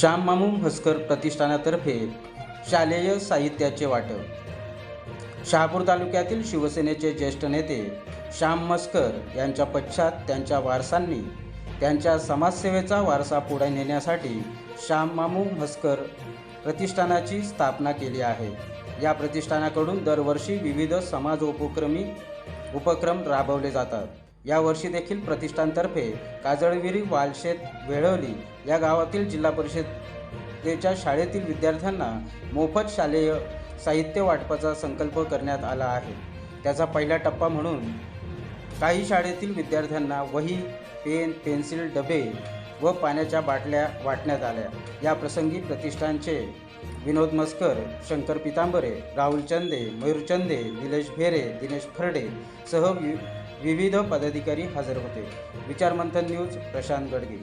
श्याम मामू हस्कर प्रतिष्ठानातर्फे शालेय साहित्याचे वाटप. शहापूर तालुक्यातील शिवसेनेचे ज्येष्ठ नेते श्याम मस्कर यांच्या पश्चात त्यांच्या वारसांनी त्यांच्या समाजसेवेचा वारसा पुढे नेण्यासाठी श्याम मामू हस्कर प्रतिष्ठानाची स्थापना केली आहे. या प्रतिष्ठानाकडून दरवर्षी विविध समाज उपक्रमी उपक्रम राबवले जातात. यावर्षी देखील प्रतिष्ठानतर्फे काजळविरी वालशेत वेळवली या गावातील जिल्हा परिषदेच्या शाळेतील विद्यार्थ्यांना मोफत शालेय साहित्य वाटपाचा संकल्प करण्यात आला आहे. त्याचा पहिला टप्पा म्हणून काही शाळेतील विद्यार्थ्यांना वही पेन पेन्सिल डबे व पाण्याच्या बाटल्या वाटण्यात आल्या. या प्रसंगी प्रतिष्ठानचे विनोद मस्कर शंकर पितांबरे राहुल चंदे मयूर चंदे निलेश भेरे दिनेश खर्डे सह वि विविध पदाधिकारी हजर होते. विचारमंथन न्यूज प्रशांत गडगे